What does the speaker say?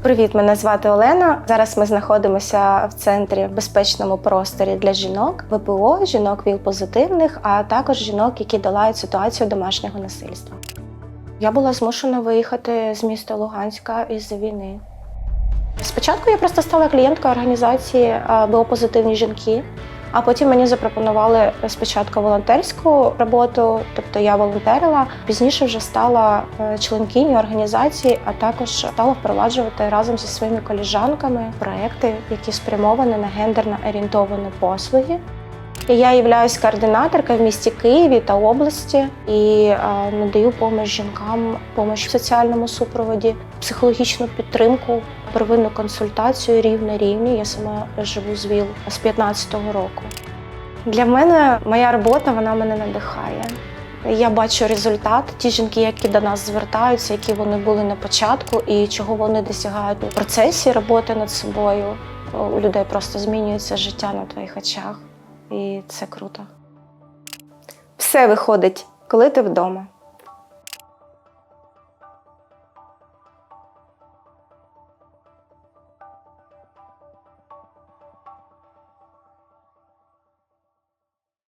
Привіт, мене звати Олена. Зараз ми знаходимося в центрі безпечному просторі для жінок, ВПО, жінок ВІЛ-позитивних, а також жінок, які долають ситуацію домашнього насильства. Я була змушена виїхати з міста Луганська із-за війни. Спочатку я просто стала клієнткою організації БО позитивні жінки. А потім мені запропонували спочатку волонтерську роботу, тобто я волонтерила. Пізніше вже стала е, членкиню організації, а також стала впроваджувати разом зі своїми коліжанками проекти, які спрямовані на гендерно орієнтовані послуги. Я являюсь координаторкою в місті Києві та області і е, надаю допомогу жінкам, допомогу в соціальному супроводі, психологічну підтримку, первинну консультацію рів на рівні. Я сама живу з ВІЛ з 15-го року. Для мене моя робота вона мене надихає. Я бачу результат, ті жінки, які до нас звертаються, які вони були на початку, і чого вони досягають у процесі роботи над собою. У людей просто змінюється життя на твоїх очах, і це круто. Все виходить, коли ти вдома.